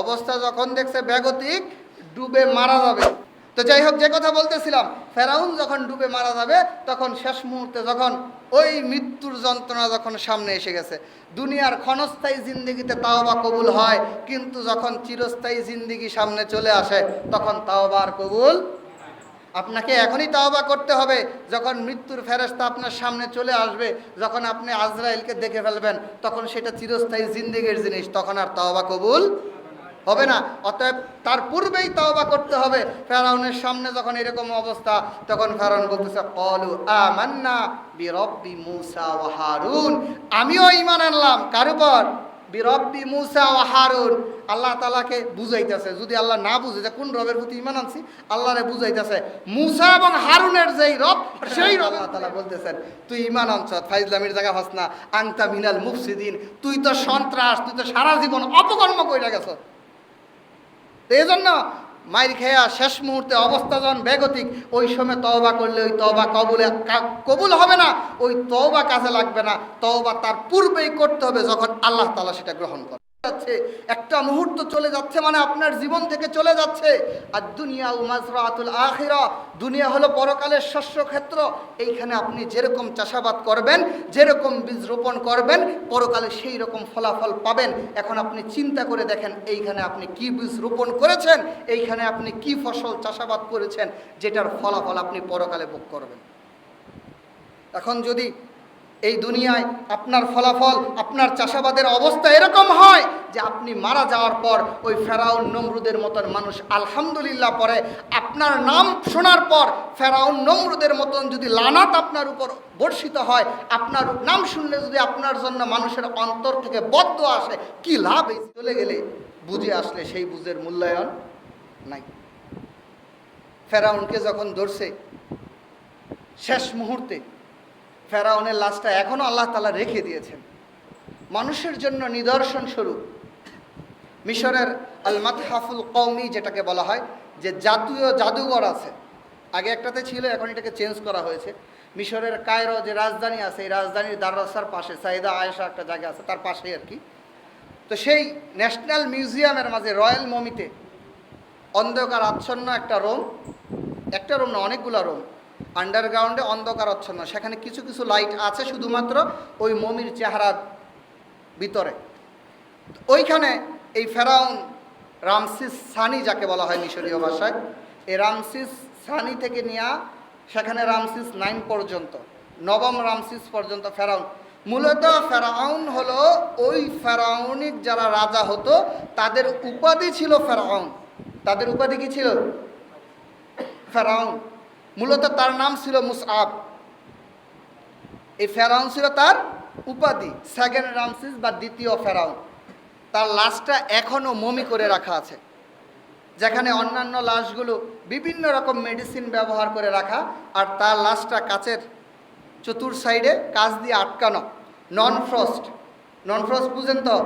অবস্থা যখন দেখছে বেগতিক, ডুবে মারা যাবে। তো যাই হোক, যে কথা বলতেছিলাম, ফেরাউন যখন ডুবে মারা যাবে, তখন শেষ মুহূর্তে যখন ওই মৃত্যুর যন্ত্রণা যখন সামনে এসে গেছে, দুনিয়ার ক্ষণস্থায়ী জিন্দিগিতে তাওবা কবুল হয়, কিন্তু যখন চিরস্থায়ী জিন্দিগি সামনে চলে আসে, তখন তাওবা আর কবুল আপনাকে এখনই তাওবা করতে হবে। যখন মৃত্যুর ফেরস্তা আপনার সামনে চলে আসবে, যখন আপনি আজরাইলকে দেখে ফেলবেন, তখন সেটা চিরস্থায়ী জিন্দিগির জিনিস, তখন আর তাওবা কবুল হবে না। অতএব তার পূর্বেই তাওবা করতে হবে। ফেরাউনের সামনে যখন এরকম অবস্থা, তখন ফেরাউন বলতেছে কলু আমান্না বিরব্বি মুসা ও হারুন। আমিও ঈমান আনলাম। কার উপর? বিরব্বি মুসা ও হারুন। আল্লাহ তালাকে বুঝাইতেছে। যদি আল্লাহ না বুঝে, যে কোন রবের প্রতি ইমান আনছি, আল্লাহরে বুঝাইতেছে, মুসা এবং হারুনের যেই রব, সেই রব আল্লাহ তালা বলতেছেন, তুই ইমান আনছ, ফাইজলামির জায়গা হাস না আংতা মিনাল মুফসিদিন। তুই তো সন্ত্রাস, তুই তো সারা জীবন অপকর্ম কইরা গেছ। তো এই জন্য মাইর খেয়া শেষ মুহূর্তে অবস্থা যখন বেগতিক, ওই সময় তওবা করলে ওই তওবা কবুলে কবুল হবে না, ওই তওবা কাজে লাগবে না, তওবা তার পূর্বেই করতে হবে যখন আল্লাহ তালা সেটা গ্রহণ করে। যাচ্ছে, একটা মুহূর্ত চলে যাচ্ছে মানে আপনার জীবন থেকে চলে যাচ্ছে। আর দুনিয়া উমাজরাতুল আখিরা, দুনিয়া হলো পরকালের শস্য ক্ষেত্র। এইখানে আপনি যেরকম চাষাবাদ করবেন, যেরকম বীজ রোপণ করবেন, পরকালে সেই রকম ফলাফল পাবেন। এখন আপনি চিন্তা করে দেখেন, এইখানে আপনি কি বীজ রোপণ করেছেন, এইখানে আপনি কি ফসল চাষাবাদ করেছেন, যেটার ফলাফল আপনি পরকালে ভোগ করবেন। এখন যদি এই দুনিয়ায় আপনার ফলাফল, আপনার চাষাবাদের অবস্থা এরকম হয় যে আপনি মারা যাওয়ার পর ওই ফেরাউন নমরুদের মতন মানুষ আলহামদুলিল্লাহ পরে, আপনার নাম শোনার পর ফেরাউন নমরুদের মতন যদি লানাত আপনার উপর বর্ষিত হয়, আপনার নাম শুনলে যদি আপনার জন্য মানুষের অন্তর থেকে বদ্ধ আসে, কি লাভ এই চলে গেলে? বুঝে আসলে সেই বুঝের মূল্যায়ন নাই। ফেরাউনকে যখন ধরছে, শেষ মুহূর্তে ফেরাউনের লাশটা এখনও আল্লাহ তালা রেখে দিয়েছেন। মানুষের জন্য নিদর্শন স্বরূপ। মিশরের আল মাতহাফুল কৌমি যেটাকে বলা হয়, যে জাতীয় জাদুঘর আছে। আগে একটাতে ছিল, এখন এটাকে চেঞ্জ করা হয়েছে। মিশরের কায়রো যে রাজধানী আছে, এই রাজধানীর দাররাসার পাশে, সাইদা আয়েশা একটা জায়গা আছে, তার পাশেই আর কি। তো সেই ন্যাশনাল মিউজিয়ামের মাঝে রয়্যাল মমিতে অন্ধকার, আচ্ছন্ন একটা রোম। একটা রোম না, অনেকগুলো রুম। আন্ডারগ্রাউন্ডে অন্ধকার আচ্ছন্ন সেখানে কিছু কিছু লাইট আছে শুধুমাত্র ওই মমির চেহারার ভিতরে। ওইখানে এই ফেরাউন রামসিস সানি যাকে বলা হয় মিশরীয় ভাষায়, এই রামসিস সানি থেকে নিয়ে সেখানে রামসিস নাইন পর্যন্ত, নবম রামসিস পর্যন্ত ফেরাউন। মূলত ফেরাউন হলো ওই ফেরাউনিক যারা রাজা হতো, তাদের উপাধি ছিল ফেরাউন। তাদের উপাধি কি ছিল? ফেরাউন। মূলত তার নাম ছিল মুসআব। এই ফেরাউন ছিল তার উপাধি, সেকেন্ড রামসিস বা দ্বিতীয় ফেরাউন। তার লাশটা এখনও মমি করে রাখা আছে। যেখানে অন্যান্য লাশগুলো বিভিন্ন রকম মেডিসিন ব্যবহার করে রাখা, আর তার লাশটা কাচের চতুর সাইডে কাচ দিয়ে আটকানো। নন ফ্রস্ট নন ফ্রস্ট বুঝেন তো,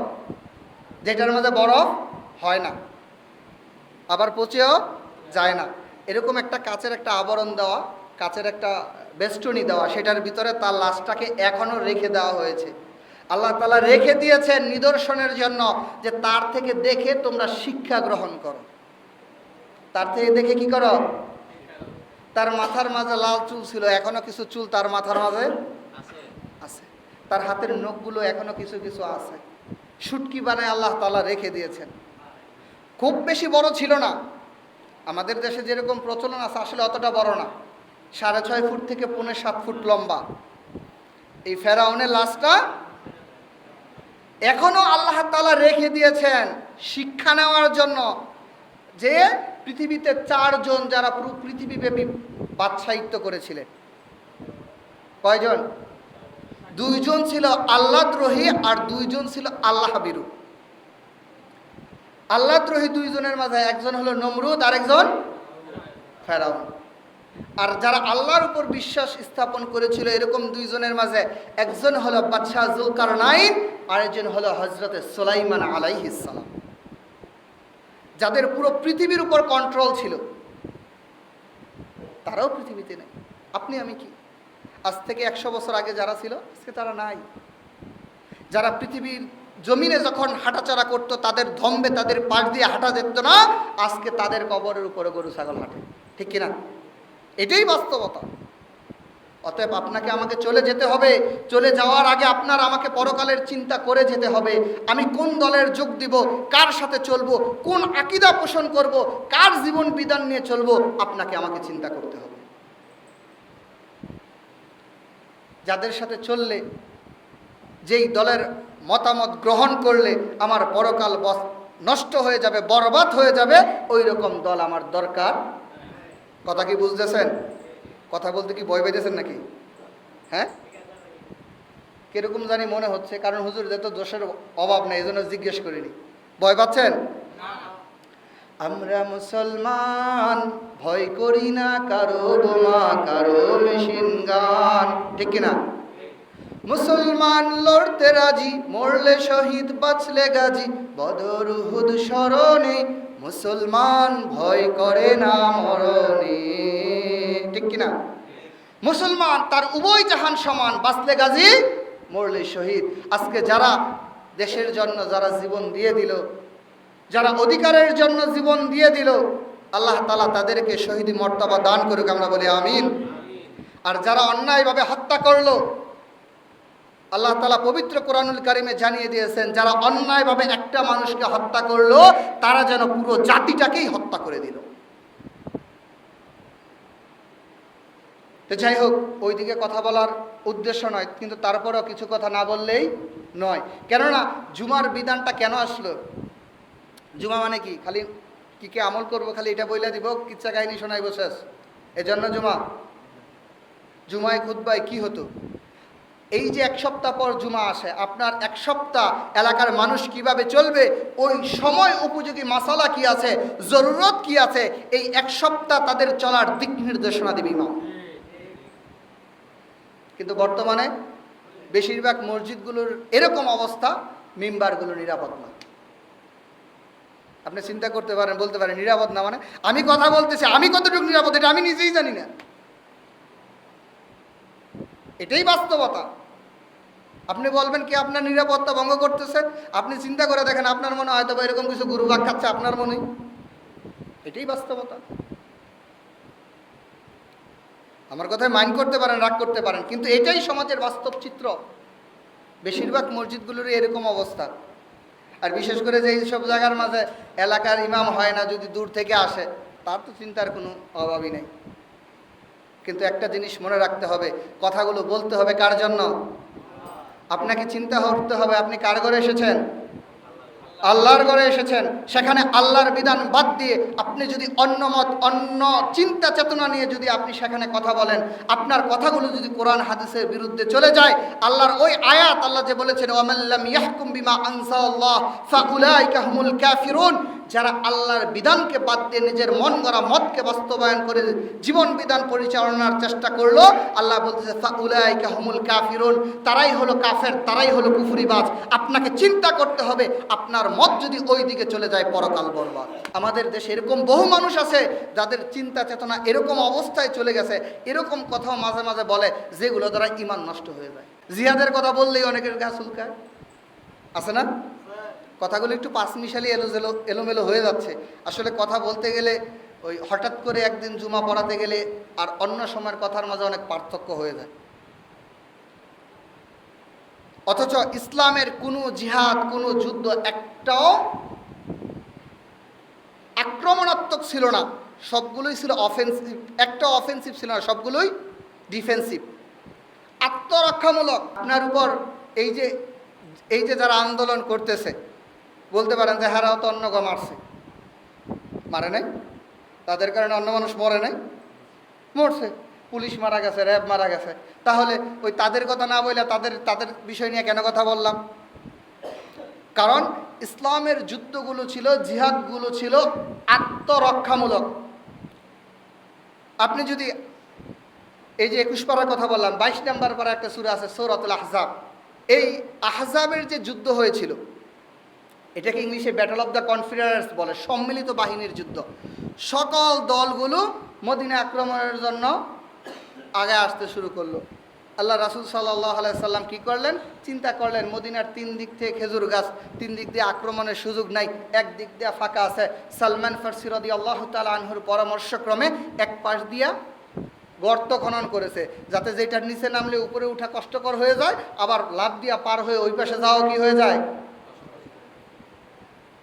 যেটার মধ্যে বরফ হয় না, আবার পচেও যায় না। এরকম একটা কাচের একটা আবরণ দেওয়া কাচের একটা বেষ্টনী দেওয়া সেটার ভিতরে তার লাশটাকে এখনও রেখে দেওয়া হয়েছে। আল্লাহ তালা রেখে দিয়েছেন নিদর্শনের জন্য যে তার থেকে দেখে তোমরা শিক্ষা গ্রহণ করো। তার থেকে দেখে কি করো? তার মাথার মাঝে লাল চুল ছিল এখনও কিছু চুল তার মাথার মাঝে আছে। তার হাতের নখগুলো এখনও কিছু কিছু আছে। শুটকি বানায় আল্লাহ তালা রেখে দিয়েছেন। খুব বেশি বড় ছিল না। আমাদের দেশে যেরকম প্রচলন আছে, আসলে অতটা বড় না। সাড়ে ছয় ফুট থেকে পৌনে সাত ফুট লম্বা। এই ফেরাউনের লাশটা এখনও আল্লাহ তালা রেখে দিয়েছেন শিক্ষা নেওয়ার জন্য যে পৃথিবীতে চারজন যারা পুরো পৃথিবীব্যাপী বাদশাহিত্য করেছিলেন। কয়জন? দুইজন ছিল আল্লাহদ্রোহী আর দুইজন ছিল আল্লাহ বিরু আল্লাহদ্রোহী দুইজনের মাঝে একজন হলো নমরুদ আর একজন ফেরাউন। আর যারা আল্লাহর উপর বিশ্বাস স্থাপন করেছিল, এরকম দুইজনের মাঝে একজন হলো বাদশাহ জুলকার নাইন আরেকজন হলো হজরতে সোলাইমান আলাইহিসালাম যাদের পুরো পৃথিবীর উপর কন্ট্রোল ছিল, তারাও পৃথিবীতে নেই। আপনি, আমি কি? আজ থেকে একশো বছর আগে যারা ছিল, আজকে তারা নাই। যারা পৃথিবীর জমিনে যখন হাঁটাচলা করতো, তাদের ধম্বে তাদের পাশ দিয়ে হাঁটা যেত না, আজকে তাদের কবরের উপরে গরু, ছাগল হাঁটে ঠিক কিনা? এটাই বাস্তবতা। অতএব আপনাকে আমাকে চলে যেতে হবে। চলে যাওয়ার আগে আপনার আমাকে পরকালের চিন্তা করে যেতে হবে। আমি কোন দলের যোগ দিব? কার সাথে চলবো? কোন আকিদা পোষণ করব? কার জীবন বিধান নিয়ে চলবো? আপনাকে আমাকে চিন্তা করতে হবে। যাদের সাথে চললে যেই দলের মতামত গ্রহণ করলে আমার পরকাল নষ্ট হয়ে যাবে, বরবাদ হয়ে যাবে ওই রকম দল আমার দরকার। কথা কি বুঝতেছেন? কথা বলতে কি ভয় পেতেছেন নাকি? হ্যাঁ? কীরকম জানি মনে হচ্ছে, কারণ হুজুর তো দোষের অভাব নেই, এই জন্য জিজ্ঞেস করিনি। ভয় পাচ্ছেন? আমরা মুসলমান, ভয় করি না কারও বোমা, কারও মেশিন গান। ঠিক কিনা? মুসলমান লড়তে রাজি, মরলে শহীদ, বাঁচলে গাজী। বদর উহুদ স্মরণে মুসলমান ভয় করে না মরণে। ঠিক কিনা? মুসলমান তার উভয় জাহান সমান, বাঁচলে গাজী, মরলে শহীদ। আজকে যারা দেশের জন্য যারা জীবন দিয়ে দিল, যারা অধিকারের জন্য জীবন দিয়ে দিল, আল্লাহ তালা তাদেরকে শহীদ মর্তবা দান করুক, আমরা বলি আমিন। আর যারা অন্যায়ভাবে হত্যা করল আল্লাহ তালা পবিত্র কোরআনুল কারিমে জানিয়ে দিয়েছেন, যারা অন্যায়ভাবে একটা মানুষকে হত্যা করল, তারা যেন পুরো জাতিটাকেই হত্যা করে দিল। তো যাই হোক, ওইদিকে কথা বলার উদ্দেশ্য নয়, কিন্তু তারপরেও কিছু কথা না বললেই নয়। কেননা, জুমার বিধানটা কেন আসলো? জুমা মানে কি? খালি কি কে আমল করব, খালি এটা বইলা দিব? কিচ্ছা কাহিনী শোনাইব শেষ। এজন্য জুমা। জুমায় খুদ্বায় কি হতো? এই যে এক সপ্তাহ পর জুমা আসে, আপনার এক সপ্তাহ এলাকার মানুষ কীভাবে চলবে, ওই সময় উপযোগী মশালা কি আছে, জরুরত কি আছে, এই এক সপ্তাহ তাদের চলার দিক নির্দেশনা দেবে ইমাম। কিন্তু বর্তমানে বেশিরভাগ মসজিদগুলোর এরকম অবস্থা, মেম্বারগুলো নিরাপদ না। আপনি চিন্তা করতে পারেন, বলতে পারেন, নিরাপদ না মানে আমি কথা বলতেছি, আমি কতটুকু নিরাপদ, এটা আমি নিজেই জানি না। এটাই বাস্তবতা। আপনি বলবেন কি আপনার নিরাপত্তা ভঙ্গ করতেছে? আপনি চিন্তা করে দেখেন আপনার মনে হয়তো বা এরকম কিছু গুরু খাচ্ছে আপনার মনে এটাই বাস্তবতা। আমার কথায় মাইন্ড করতে পারেন, রাগ করতে পারেন, কিন্তু এটাই সমাজের বাস্তব চিত্র। বেশিরভাগ মসজিদগুলোরই এরকম অবস্থা। আর বিশেষ করে যে সব জায়গার মাঝে এলাকার ইমাম হয় না, যদি দূর থেকে আসে, তার তো চিন্তার কোনো অভাবই নেই। কিন্তু একটা জিনিস মনে রাখতে হবে, কথাগুলো বলতে হবে কার জন্য? আপনাকে চিন্তা করতে হবে, আপনি কার ঘরে এসেছেন? আল্লাহর ঘরে এসেছেন। সেখানে আল্লাহর বিধান বাদ দিয়ে আপনি যদি অন্য মত, অন্য চিন্তা চেতনা নিয়ে যদি আপনি সেখানে কথা বলেন, আপনার কথাগুলো যদি কোরআন, হাদিসের বিরুদ্ধে চলে যায়, আল্লাহর ওই আয়াত আল্লাহ যে বলেছেন ওয়ামাল্লাম ইয়াহকুম বিমা আনসাল্লাহ ফাউলাইকা হুমুল কাফিরুন। যারা আল্লাহর বিধানকে বাদ দিয়ে নিজের মন গড়া মতকে বাস্তবায়ন করে জীবন বিধান পরিচালনার চেষ্টা করল, আল্লাহ বলতেছে, ফাউলাইকা হুমুল কাফিরুন। তারাই হলো কাফের, তারাই হলো কুফরিবাজ। আপনাকে চিন্তা করতে হবে, আপনার মত যদি ওই দিকে চলে যায়, পরকাল বরবাদ। আমাদের দেশে এরকম বহু মানুষ আছে, যাদের চিন্তা চেতনা এরকম অবস্থায় চলে গেছে, এরকম কথাও মাঝে মাঝে বলে, যেগুলো দ্বারা ইমান নষ্ট হয়ে যায়। জিহাদের কথা বললেই অনেকের গা চুলকায়। আছে না? কথাগুলো একটু পাঁচ মিশালি এলোজেলো এলোমেলো হয়ে যাচ্ছে। আসলে কথা বলতে গেলে ওই হঠাৎ করে একদিন জুমা পড়াতে গেলে আর অন্য সময়ের কথার মাঝে অনেক পার্থক্য হয়ে যায়। অথচ ইসলামের কোনো জিহাদ, কোনো যুদ্ধ একটাও আক্রমণাত্মক ছিল না। সবগুলোই ছিল অফেন্সিভ একটা অফেন্সিভ ছিল না, সবগুলোই ডিফেন্সিভ আত্মরক্ষামূলক। আপনার উপর এই যে এই যে যারা আন্দোলন করতেছে বলতে পারেন যে হারাও তো অন্য মারছে মারে নাই? তাদের কারণে অন্য মানুষ মরে নাই? মরছে। পুলিশ মারা গেছে, র্যাব মারা গেছে। তাহলে ওই তাদের কথা না বললে তাদের তাদের বিষয় নিয়ে কেন কথা বললাম? কারণ ইসলামের যুদ্ধগুলো ছিল, জিহাদগুলো ছিল আত্মরক্ষামূলক। আপনি যদি এই যে একুশ পাড়ার কথা বললাম, বাইশ নাম্বার পাড়া একটা সুরা আছে সৌরাতুল আহজাব। এই আহজাবের যে যুদ্ধ হয়েছিল এটাকে ইংলিশে ব্যাটল অফ দ্য কনফিডারেন্স বলে, সম্মিলিত বাহিনীর যুদ্ধ। সকল দলগুলো মদিনা আক্রমণের জন্য আগে আসতে শুরু করল। আল্লাহ রাসুল সাল্লাহ সাল্লাম কি করলেন? চিন্তা করলেন, মদিনার তিন দিক থেকে খেজুর গাছ, তিন দিক দিয়ে আক্রমণের সুযোগ নাই, এক দিক দিয়ে ফাঁকা আছে। সালমান ফারসিরদি আল্লাহ তালা আনহুর পরামর্শক্রমে এক পাশ দিয়া গর্ত খনন করেছে, যাতে যেটার নিচে নামলে উপরে উঠা কষ্টকর হয়ে যায়, আবার লাভ দিয়া পার হয়ে ওই পাশে যাওয়া কি হয়ে যায়?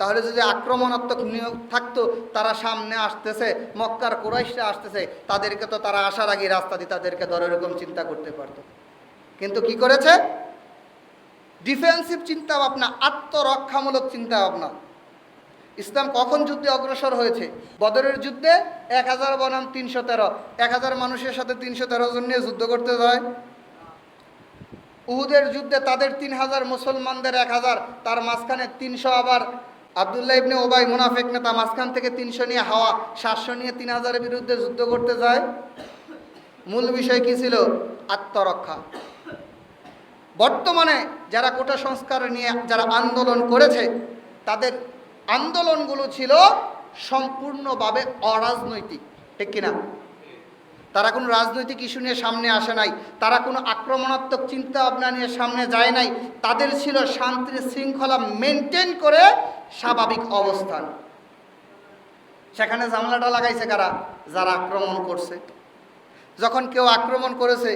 তাহলে যদি আক্রমণাত্মক নিয়োগ থাকতো, তারা সামনে আসতেছে, মক্কার কোরাইশরা আসতেছে, তাদেরকে তো তারা আসার আগে রাস্তা দিয়ে তাদেরকে ধরে এরকম চিন্তা করতে পারত। কিন্তু কি করেছে? ডিফেন্সিভ চিন্তা ভাবনা আত্মরক্ষামূলক চিন্তা ভাবনা ইসলাম কখন যুদ্ধে অগ্রসর হয়েছে? বদরের যুদ্ধে এক হাজার বনাম তিনশো তেরো। এক হাজার মানুষের সাথে তিনশো তেরো জন নিয়ে যুদ্ধ করতে যায় উহুদের যুদ্ধে তাদের তিন হাজার মুসলমানদের এক হাজার, তার মাঝখানে তিনশো আবার আবদুল্লাহ ইবনে ওবাই মুনাফেক নেতা, মাঝখান থেকে তিনশো নিয়ে হাওয়া, সাতশো নিয়ে তিন হাজারের বিরুদ্ধে যুদ্ধ করতে যায়। মূল বিষয় কি ছিল? আত্মরক্ষা। বর্তমানে যারা কোটা সংস্কার নিয়ে, যারা আন্দোলন করেছে, তাদের আন্দোলনগুলো ছিল সম্পূর্ণভাবে অরাজনৈতিক, ঠিক কিনা? তারা কোনো রাজনৈতিক ইস্যু নিয়ে সামনে আসে নাই, তারা কোনো আক্রমণাত্মক চিন্তা ভাবনা নিয়ে সামনে যায় নাই, তাদের ছিল শান্তির শৃঙ্খলা মেনটেন করে স্বাভাবিক অবস্থান। সেখানে জামলাটা লাগাইছে কারা? যারা আক্রমণ করছে। যখন কেউ আক্রমণ করেছে,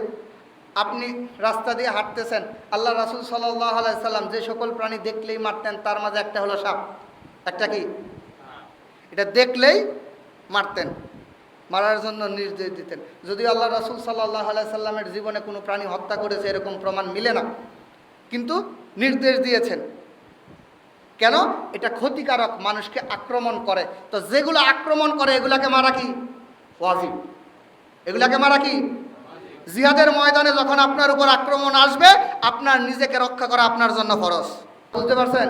আপনি রাস্তা দিয়ে হাঁটতেছেন, আল্লাহ রাসুল সাল্লাহ আলাইসাল্লাম যে সকল প্রাণী দেখলেই মারতেন, তার মাঝে একটা হলো সাপ, একটা কি? এটা দেখলেই মারতেন। মারার জন্য নির্দেশ দিতেন। যদিও আল্লাহ রাসুল সাল্লাহ আলাইসাল্লামের জীবনে কোনো প্রাণী হত্যা করেছে, এরকম প্রমাণ মিলে না। কিন্তু নির্দেশ দিয়েছেন। কেন? এটা ক্ষতিকারক, মানুষকে আক্রমণ করে। তো যেগুলো আক্রমণ করে, এগুলাকে মারা কি? ওয়াজিব। এগুলাকে মারা কি? জিহাদের ময়দানে যখন আপনার উপর আক্রমণ আসবে, আপনার নিজেকে রক্ষা করা আপনার জন্য ফরজ। বুঝতে পারছেন?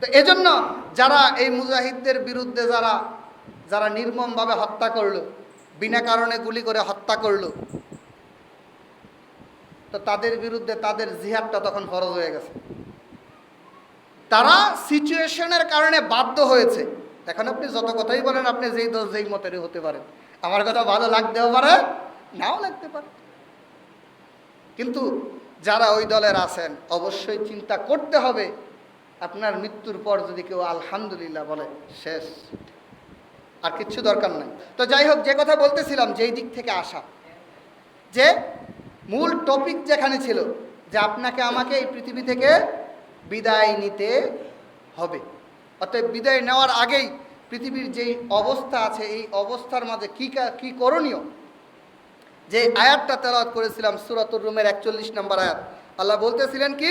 তো এজন্য যারা এই মুজাহিদদের বিরুদ্ধে যারা যারা নির্মমভাবে হত্যা করল, বিনা কারণে গুলি করে হত্যা করল, তো তাদের বিরুদ্ধে তাদের জিহাদটা তখন ফরজ হয়ে গেছে। তারা সিচুয়েশনের কারণে বাধ্য হয়েছে। এখন আপনি যত কথাই বলেন, আপনি যেই দোষ, যেই মতেরই হতে পারেন। আমার কথা ভালো লাগতেও পারে, নাও লাগতে পারে। কিন্তু যারা ওই দলের আছেন, অবশ্যই চিন্তা করতে হবে, আপনার মৃত্যুর পর যদি কেউ আলহামদুলিল্লাহ বলে, শেষ। আর কিচ্ছু দরকার নাই। তো যাই হোক, যে কথা বলতেছিলাম, যেই দিক থেকে আসা। যে মূল টপিক যেখানে ছিল, যে আপনাকে আমাকে এই পৃথিবী থেকে বিদায় নিতে হবে। অতএব বিদায় নেওয়ার আগেই পৃথিবীর যেই অবস্থা আছে, এই অবস্থার মাঝে কী কী করণীয়? যে আয়াতটা তেলাওয়াত করেছিলাম, সুরাতুর রুমের একচল্লিশ নম্বর আয়াত। আল্লাহ বলতেছিলেন কি?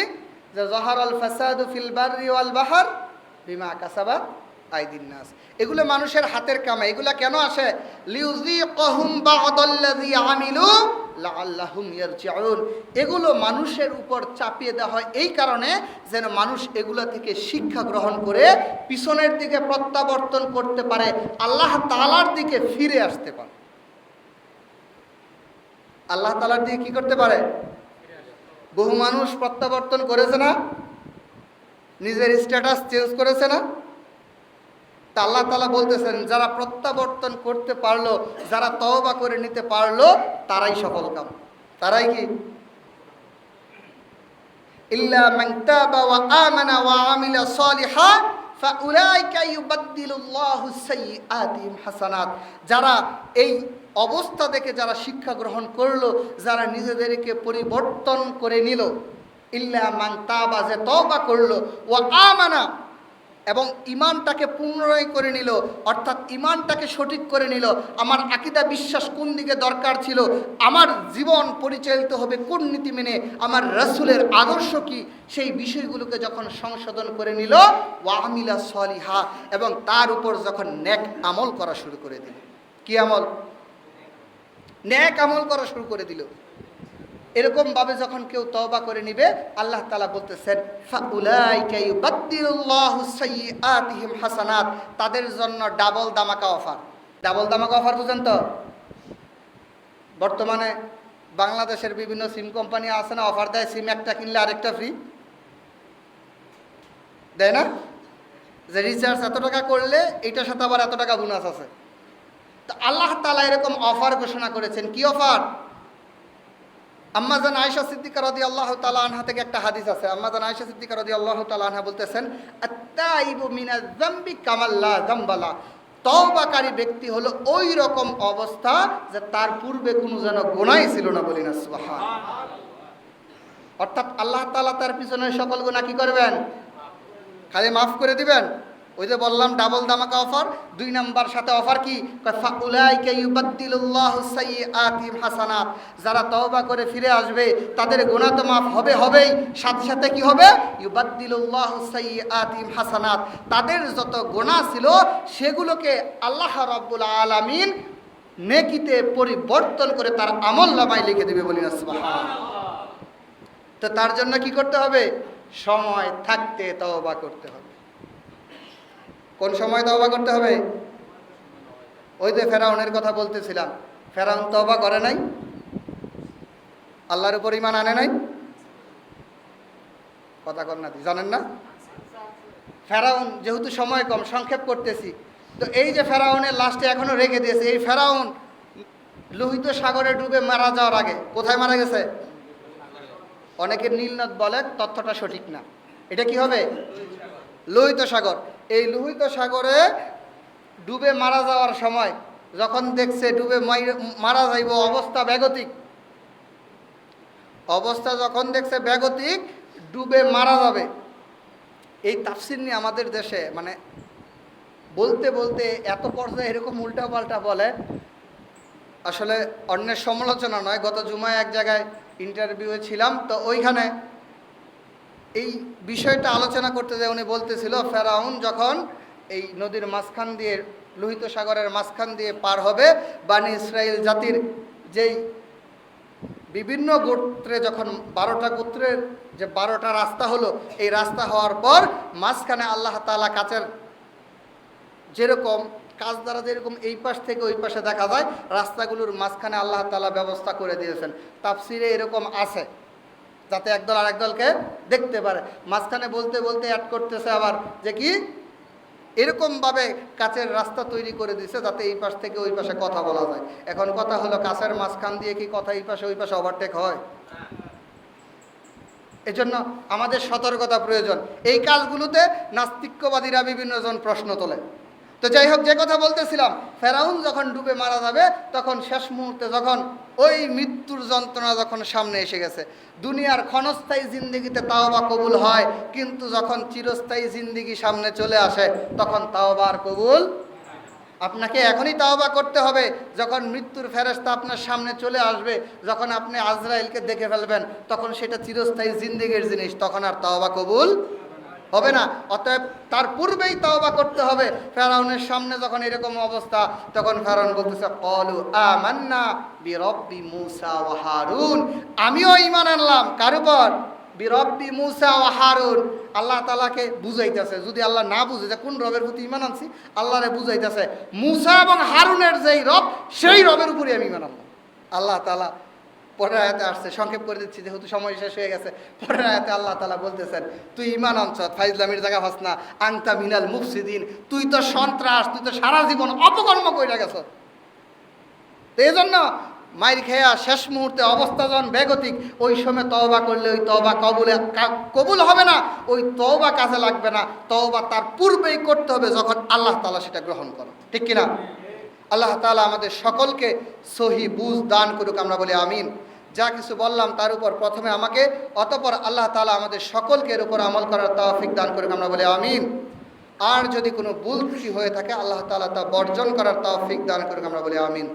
যে জহার আল ফাসাদু ফিল বাহার বিমা কাসাবাত আইদিন নাস। এগুলো মানুষের হাতের কামা। এগুলো কেন আসে? আমিলু লাআল্লাহুম ইয়ারজিউন। এগুলো মানুষের উপর চাপিয়ে দেওয়া হয় এই কারণে যেন মানুষ এগুলো থেকে শিক্ষা গ্রহণ করে পিছনের দিকে প্রত্যাবর্তন করতে পারে, আল্লাহ তালার দিকে ফিরে আসতে পারে। আল্লাহ তালার দিকে কি করতে পারে? বহু মানুষ প্রত্যাবর্তন করেছে না? নিজের স্ট্যাটাস চেঞ্জ করেছে না? তা আল্লাহ তালা বলতেছেন, যারা প্রত্যাবর্তন করতে পারল, যারা তওবা করে নিতে পারল, তারাই সফল কাম। তারাই কি? ইল্লা মান তাবা ওয়া আমানা ওয়া আমিলা সালিহা যারা এই অবস্থা দেখে যারা শিক্ষা গ্রহণ করল, যারা নিজেদেরকে পরিবর্তন করে নিল, ইল্লা মান তাবা যে তওবা করল, ওয়া আমানা এবং ইমানটাকে পুনরায় করে নিল, অর্থাৎ ইমানটাকে সঠিক করে নিল, আমার আকিদা বিশ্বাস কোন দিকে দরকার ছিল, আমার জীবন পরিচালিত হবে কোন নীতি মেনে, আমার রসুলের আদর্শ কি, সেই বিষয়গুলোকে যখন সংশোধন করে নিল ওয়াহমিলা সলিহা, এবং তার উপর যখন ন্যাক আমল করা শুরু করে দিল। কি আমল? ন্যাক আমল করা শুরু করে দিল। এরকমভাবে যখন কেউ তওবা করে নিবে, আল্লাহ তালা বলতেছেন হাসানাত। তাদের জন্য ডাবল দামাকা অফার। ডাবল দামাকা অফার বুঝেন তো? বর্তমানে বাংলাদেশের বিভিন্ন সিম কোম্পানি আছে না, অফার দেয়, সিম একটা কিনলে আরেকটা ফ্রি। দেয় না? যে রিচার্জ এত টাকা করলে, এইটার সাথে আবার এত টাকা বোনাস আছে। তো আল্লাহ তালা এরকম অফার ঘোষণা করেছেন। কি অফার? আম্মাজান আয়েশা সিদ্দিকা রদি আল্লাহ তালা আনহা থেকে একটা হাদিস আছে। আম্মাজান আয়েশা সিদ্দিকা রদি আল্লাহ তালা আনহা বলতেছেন, আত্তাইবু মিনা জাম্বি কামাল্লা জাম্বালা তওবাকারী ব্যক্তি হলো ওই রকম অবস্থা যে তার পূর্বে কোনো যেন গোনাই ছিল না বলি না, সুবহান। অর্থাৎ আল্লাহ তালা তার পিছনে সকল গুনাহ কি করবেন? খালি মাফ করে দিবেন? ওই যে বললাম ডাবল দামাকা অফার দুই নাম্বার সাথে অফার কি? হাসানাত। যারা তওবা করে ফিরে আসবে, তাদের গুনাহ তো মাফ হবে, হবেই। সাথে সাথে কি হবে? ইউবাদদিলুল্লাহু সাইয়্যাতিহিম হাসানাত। তাদের যত গুনাহ ছিল, সেগুলোকে আল্লাহ রাব্বুল আলামিন নেকিতে পরিবর্তন করে তার আমল নামায় লিখে দেবে বলি তো তার জন্য কি করতে হবে? সময় থাকতে তওবা করতে হবে। সময় তওবা করতে হবে? ওই যে ফেরাউনের কথা বলতেছিলাম। ফেরাউন তওবা করে নাই? আল্লাহর উপর ইমান আনে নাই? কথা কর না জানেন না? ফেরাউন, যেহেতু সময় কম, সংক্ষেপ করতেছি। তো এই যে ফেরাউনের লাস্টে এখনও রেখে দিয়েছে, এই ফেরাউন লোহিত সাগরে ডুবে মারা যাওয়ার আগে, কোথায় মারা গেছে? অনেকে নীলনদ বলে, তথ্যটা সঠিক না। এটা কি হবে? লোহিত সাগর। এই লোহিত সাগরে ডুবে মারা যাওয়ার সময় যখন দেখছে ডুবে মারা যাইব, অবস্থা ব্যাগতিক অবস্থা যখন দেখছে ব্যাগতিক ডুবে মারা যাবে। এই তাফসির নিয়ে আমাদের দেশে মানে বলতে বলতে এত পর্যায়ে এরকম উল্টা পাল্টা বলে, আসলে অন্যের সমালোচনা নয়। গত জুমায় এক জায়গায় ইন্টারভিউয়ে ছিলাম, তো ওইখানে এই বিষয়টা আলোচনা করতে যায় উনি বলতেছিল, ফেরাউন যখন এই নদীর মাঝখান দিয়ে, লোহিত সাগরের মাঝখান দিয়ে পার হবে, বানি ইসরায়েল জাতির যেই বিভিন্ন গোত্রে যখন বারোটা গোত্রের যে বারোটা রাস্তা হলো, এই রাস্তা হওয়ার পর মাঝখানে আল্লাহ তাআলা কাচের যেরকম কাজ দ্বারা যেরকম এই পাশ থেকে ওই পাশে দেখা যায়, রাস্তাগুলোর মাঝখানে আল্লাহ তাআলা ব্যবস্থা করে দিয়েছেন। তাফসিরে এরকম আছে। যাতে একদল আরেক দলকে দেখতে পারে। মাঝখানে বলতে বলতে অ্যাড করতেছে আবার যে কি? এরকমভাবে কাছের রাস্তা তৈরি করে দিছে যাতে এই পাশ থেকে ওই পাশে কথা বলা যায়। এখন কথা হলো কাছের মাঝখান দিয়ে কি কথা এই পাশে ওই পাশে ওভারটেক হয়? এজন্য আমাদের সতর্কতা প্রয়োজন। এই কাজগুলোতে নাস্তিক্যবাদীরা বিভিন্ন জন প্রশ্ন তোলে। তো যাই হোক যে কথা বলতেছিলাম, ফেরাউন যখন ডুবে মারা যাবে, তখন শেষ মুহূর্তে যখন ওই মৃত্যুর যন্ত্রণা যখন সামনে এসে গেছে, দুনিয়ার ক্ষণস্থায়ী জিন্দিগিতে তাও বা কবুল হয়, কিন্তু যখন চিরস্থায়ী জিন্দিগি সামনে চলে আসে, তখন তাও বা আর কবুল আপনাকে এখনই তাওবা করতে হবে। যখন মৃত্যুর ফেরেস্তা আপনার সামনে চলে আসবে, যখন আপনি আজরাইলকে দেখে ফেলবেন, তখন সেটা চিরস্থায়ী জিন্দিগির জিনিস, তখন আর তাওবা কবুল হবে না। অতএব তার পূর্বেই তাওবা করতে হবে। ফেরাউনের সামনে যখন এরকম অবস্থা, তখন ফেরাউন বলতেছে কলু আমান্না বিরব্বি মুসা ওয়া হারুন। আমিও ইমান আনলাম। কার উপর? বিরব্বি মুসা ও হারুন। আল্লাহ তালাকে বুঝাইতেছে। যদি আল্লাহ না বুঝে, যে কোন রবের প্রতি ইমান আনছি, আল্লাহরে বুঝাইতেছে, মুসা এবং হারুনের যেই রব, সেই রবের উপরে আমি ইমান আনলাম। আল্লাহ তালা পরের আয়াতে আসছে, সংক্ষেপ করে দিচ্ছি, যেহেতু সময় শেষ হয়ে গেছে। পরের আয়াতে আল্লাহ তালা বলতেছেন, তুই ইমান আনছ ফাইজলামির জায়গা হস না আংতা মিনাল মুফসিদিন, তুই তো সন্ত্রাস, তুই তো সারা জীবন অপকর্ম কইরা গেছ। এই জন্য মাইর খেয়া শেষ মুহূর্তে অবস্থা যখন বেগতিক, ওই সময় তওবা করলে ওই তওবা কবুলে কবুল হবে না, ওই তওবা কাজে লাগবে না, তওবা তার পূর্বেই করতে হবে যখন আল্লাহ তালা সেটা গ্রহণ করো ঠিক কিনা? আল্লাহ তালা আমাদের সকলকে সহি বুঝ দান করুক, আমরা বলি আমিন। যা কিছু বললাম তার উপর প্রথমে আমাকে, অতপর আল্লাহ তালা আমাদের সকলকে এর উপর আমল করার তাফিক দান করুক, আমরা বলি আমিন। আর যদি কোনো ভুল হয়ে থাকে, আল্লাহ তালা তা বর্জন করার তাফিক দান করে আমরা বলি আমিন।